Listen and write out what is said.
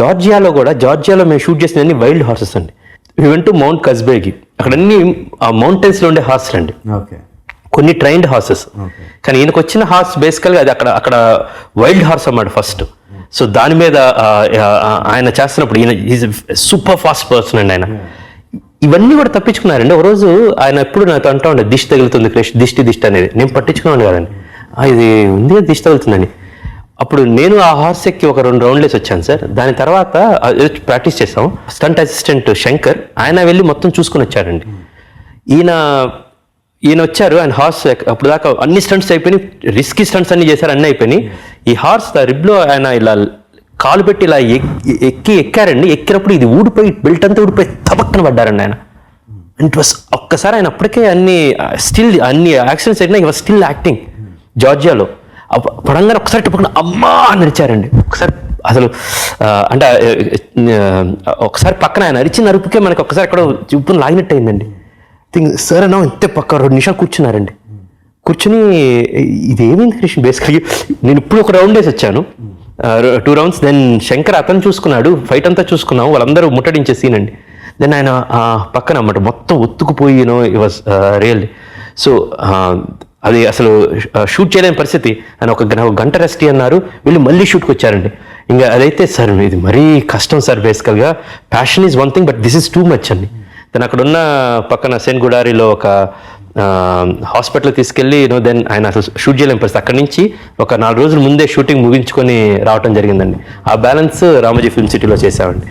జార్జియాలో కూడా జార్జియాలో మేము షూట్ చేసిన అన్ని వైల్డ్ హార్సెస్ అండి. వెంట్ టు మౌంట్ కస్బేకి అక్కడ అన్ని ఆ మౌంటైన్స్లో ఉండే హార్సెస్ అండి. కొన్ని ట్రైన్డ్ హార్సెస్ కానీ ఈయనకు వచ్చిన హార్స్ బేసికల్గా అది అక్కడ అక్కడ వైల్డ్ హార్స్ అన్నమాట ఫస్ట్ సో దాని మీద ఆయన చేస్తున్నప్పుడు ఈయన ఈజ్ సూపర్ ఫాస్ట్ పర్సన్ అండి ఆయన. ఇవన్నీ కూడా తప్పించుకున్నారండి. ఒక రోజు ఆయన ఎప్పుడు నాతో అంటా ఉండే దిష్టి తగులుతుంది క్రిష్ దిష్టి దిష్టి అనేది. నేను పట్టించుకున్నాను కదండి. "ఆ, ఇది ఉంది దిష్టి తగులుతుందండి అప్పుడు నేను ఆ హార్స్ ఎక్కి ఒక రెండు రౌండ్లు వచ్చాను సార్. దాని తర్వాత ప్రాక్టీస్ చేసాం స్టంట్ అసిస్టెంట్ శంకర్ ఆయన వెళ్ళి మొత్తం చూసుకుని వచ్చారండి ఈయన ఈయన వచ్చారు ఆయన హార్స్ అప్పుడు దాకా అన్ని స్టంట్స్ అయిపోయినాయి. రిస్కీ స్టంట్స్ అన్ని చేశారు అన్ని అయిపోయినాయి. ఈ హార్స్ రిబ్లో ఆయన ఇలా కాలు పెట్టి ఇలా ఎక్కి ఎక్కారండి. ఎక్కినప్పుడు ఇది ఊడిపోయి బెల్ట్ అంతా ఊడిపోయి తపక్కన పడ్డారండి ఆయన. అండ్ వాస్ ఒక్కసారి ఆయన అప్పటికే అన్ని స్టిల్ అన్ని యాక్సిడెంట్స్ అయినా వాజ్ స్టిల్ యాక్టింగ్ జార్జియాలో పడంగానే ఒకసారి టప్పుకుని అమ్మా అని అరిచారండి. ఒకసారి అసలు అంటే ఒకసారి పక్కన ఆయన అరిచిన అరుపుకే మనకి ఒకసారి ఎక్కడో చూపుని లాగినట్టు అయిందండి థింక్ సరే నా ఇంతే పక్క రెండు నిమిషాలు కూర్చున్నారండి. కూర్చుని ఇదేమైంది కృష్ణ బేసికలీ నేను ఇప్పుడు ఒక రౌండ్ వేసి వచ్చాను. టూ రౌండ్స్ దెన్ శంకర్ అతను చూసుకున్నాడు ఫైట్ అంతా చూసుకున్నాము వాళ్ళందరూ ముట్టడించే సీన్ అండి. దెన్ ఆయన పక్కన అన్నమాట మొత్తం ఒత్తుకుపోయినో ఇట్ వాస్ రియల్లీ సో అది అసలు షూట్ చేయలేని పరిస్థితి. ఆయన ఒక ఒక గంట రెస్ట్ అన్నారు వీళ్ళు మళ్ళీ షూట్కి వచ్చారండి. ఇంకా అదైతే సార్ ఇది మరీ కష్టం సార్ బేసికల్గా. Passion is one thing but this is too much అండి. తను అక్కడ ఉన్న పక్కన సెన్ గుడారిలో ఒక హాస్పిటల్ తీసుకెళ్ళి నో దెన్ ఆయన అసలు షూట్ చేయలేని పరిస్థితి. అక్కడి నుంచి ఒక నాలుగు రోజుల ముందే షూటింగ్ ముగించుకొని రావటం జరిగిందండి. ఆ బ్యాలెన్స్ రామోజీ ఫిల్మ్ సిటీలో చేసామండి